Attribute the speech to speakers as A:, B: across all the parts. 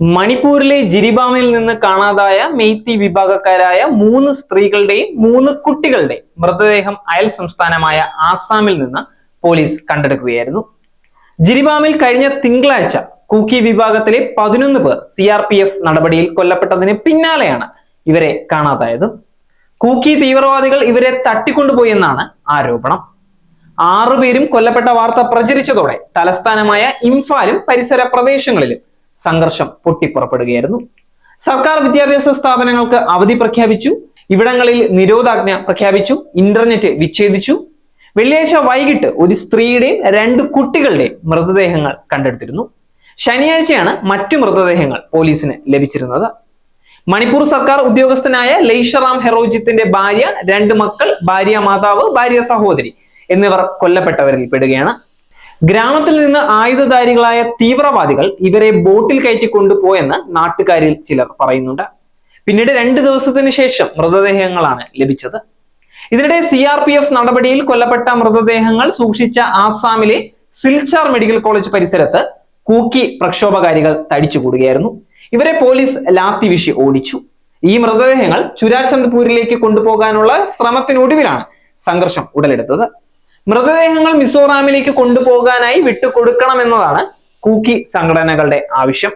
A: മണിപ്പൂരിലെ ജിരിബാമിൽ നിന്ന് കാണാതായ മെയ്ത്തി വിഭാഗക്കാരായ മൂന്ന് സ്ത്രീകളുടെയും മൂന്ന് കുട്ടികളുടെയും മൃതദേഹം അയൽ സംസ്ഥാനമായ ആസാമിൽ നിന്ന് പോലീസ് കണ്ടെടുക്കുകയായിരുന്നു. ജിരിബാമിൽ കഴിഞ്ഞ തിങ്കളാഴ്ച കൂക്കി വിഭാഗത്തിലെ പതിനൊന്ന് പേർ സി ആർ പി എഫ് നടപടിയിൽ കൊല്ലപ്പെട്ടതിന് പിന്നാലെയാണ് ഇവരെ കാണാതായത്. കൂക്കി തീവ്രവാദികൾ ഇവരെ തട്ടിക്കൊണ്ടുപോയെന്നാണ് ആരോപണം. ആറുപേരും കൊല്ലപ്പെട്ട വാർത്ത പ്രചരിച്ചതോടെ തലസ്ഥാനമായ ഇംഫാലും പരിസര പ്രദേശങ്ങളിലും സംഘർഷം പൊട്ടിപ്പുറപ്പെടുകയായിരുന്നു. സർക്കാർ വിദ്യാഭ്യാസ സ്ഥാപനങ്ങൾക്ക് അവധി പ്രഖ്യാപിച്ചു. ഇവിടങ്ങളിൽ നിരോധാജ്ഞ പ്രഖ്യാപിച്ചു. ഇന്റർനെറ്റ് വിച്ഛേദിച്ചു. വെള്ളിയാഴ്ച വൈകിട്ട് ഒരു സ്ത്രീയുടെയും രണ്ട് കുട്ടികളുടെയും മൃതദേഹങ്ങൾ കണ്ടെടുത്തിരുന്നു. ശനിയാഴ്ചയാണ് മറ്റു മൃതദേഹങ്ങൾ പോലീസിന് ലഭിച്ചിരുന്നത്. മണിപ്പൂർ സർക്കാർ ഉദ്യോഗസ്ഥനായ ലൈഷറാം ഹെറോജിത്തിന്റെ ഭാര്യ രണ്ട് മക്കൾ ഭാര്യ മാതാവ് ഭാര്യ സഹോദരി എന്നിവർ കൊല്ലപ്പെട്ടവരിൽ പെടുകയാണ് ഗ്രാമത്തിൽ നിന്ന് ആയുധധാരികളായ തീവ്രവാദികൾ ഇവരെ ബോട്ടിൽ കയറ്റി കൊണ്ടുപോയെന്ന് നാട്ടുകാരിൽ ചിലർ പറയുന്നുണ്ട്. പിന്നീട് രണ്ട് ദിവസത്തിന് ശേഷം മൃതദേഹങ്ങളാണ് ലഭിച്ചത്. ഇതിനിടെ സി ആർ പി എഫ് നടപടിയിൽ കൊല്ലപ്പെട്ട മൃതദേഹങ്ങൾ സൂക്ഷിച്ച ആസാമിലെ സിൽച്ചാർ മെഡിക്കൽ കോളേജ് പരിസരത്ത് കൂക്കി പ്രക്ഷോഭകാരികൾ തടിച്ചുകൂടുകയായിരുന്നു. ഇവരെ പോലീസ് ലാത്തി വിഷി ഓടിച്ചു. ഈ മൃതദേഹങ്ങൾ ചുരാചന്ദ്പൂരിലേക്ക് കൊണ്ടുപോകാനുള്ള ശ്രമത്തിനൊടുവിലാണ് സംഘർഷം ഉടലെടുത്തത്. മൃതദേഹങ്ങൾ മിസോറാമിലേക്ക് കൊണ്ടുപോകാനായി വിട്ടുകൊടുക്കണമെന്നതാണ് കൂക്കി സംഘടനകളുടെ ആവശ്യം.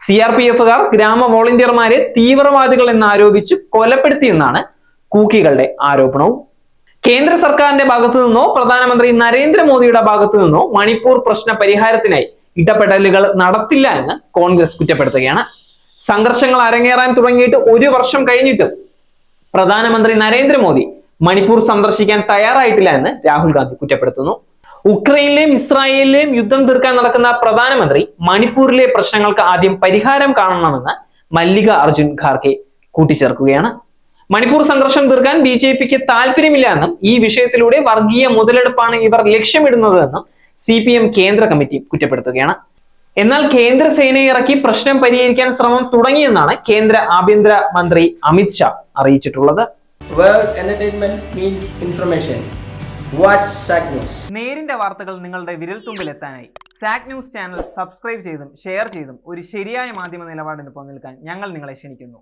A: സി ആർ പി എഫുകാർ ഗ്രാമ വോളണ്ടിയർമാരെ തീവ്രവാദികൾ എന്നാരോപിച്ച് കൊലപ്പെടുത്തിയെന്നാണ് കൂക്കികളുടെ ആരോപണവും. കേന്ദ്ര സർക്കാരിന്റെ ഭാഗത്തു നിന്നോ പ്രധാനമന്ത്രി നരേന്ദ്രമോദിയുടെ ഭാഗത്തു നിന്നോ മണിപ്പൂർ പ്രശ്ന പരിഹാരത്തിനായി ഇടപെടലുകൾ നടത്തില്ല എന്ന് കോൺഗ്രസ് കുറ്റപ്പെടുത്തുകയാണ്. സംഘർഷങ്ങൾ അരങ്ങേറാൻ തുടങ്ങിയിട്ട് ഒരു വർഷം കഴിഞ്ഞിട്ടും പ്രധാനമന്ത്രി നരേന്ദ്രമോദി മണിപ്പൂർ സന്ദർശിക്കാൻ തയ്യാറായിട്ടില്ല എന്ന് രാഹുൽ ഗാന്ധി കുറ്റപ്പെടുത്തുന്നു. ഉക്രൈനിലെയും ഇസ്രായേലിലെയും യുദ്ധം തീർക്കാൻ നടക്കുന്ന പ്രധാനമന്ത്രി മണിപ്പൂരിലെ പ്രശ്നങ്ങൾക്ക് ആദ്യം പരിഹാരം കാണണമെന്ന് മല്ലിക അർജുൻ ഖാർഗെ കൂട്ടിച്ചേർക്കുകയാണ്. മണിപ്പൂർ സംഘർഷം തീർക്കാൻ ബി ജെ പിക്ക് താല്പര്യമില്ല എന്നും ഈ വിഷയത്തിലൂടെ വർഗീയ മുതലെടുപ്പാണ് ഇവർ ലക്ഷ്യമിടുന്നതെന്നും സി പി എം കേന്ദ്ര കമ്മിറ്റി കുറ്റപ്പെടുത്തുകയാണ്. എന്നാൽ കേന്ദ്ര സേനയെ ഇറക്കി പ്രശ്നം പരിഹരിക്കാൻ ശ്രമം തുടങ്ങിയെന്നാണ് കേന്ദ്ര ആഭ്യന്തര മന്ത്രി അമിത് ഷാ അറിയിച്ചിട്ടുള്ളത്.
B: Where entertainment means information watch Sak news
A: നേരിന്റെ വാർത്തകൾ നിങ്ങളുടെ വിരൽത്തുമ്പിൽ എത്താനായി സാക് ന്യൂസ് ചാനൽ സബ്സ്ക്രൈബ് ചെയ്തും ഷെയർ ചെയ്തും ഒരു ശരിയായ മാധ്യമ നിലപാടിന് പോകാൻ ഞങ്ങൾ നിങ്ങളെ ക്ഷണിക്കുന്നു.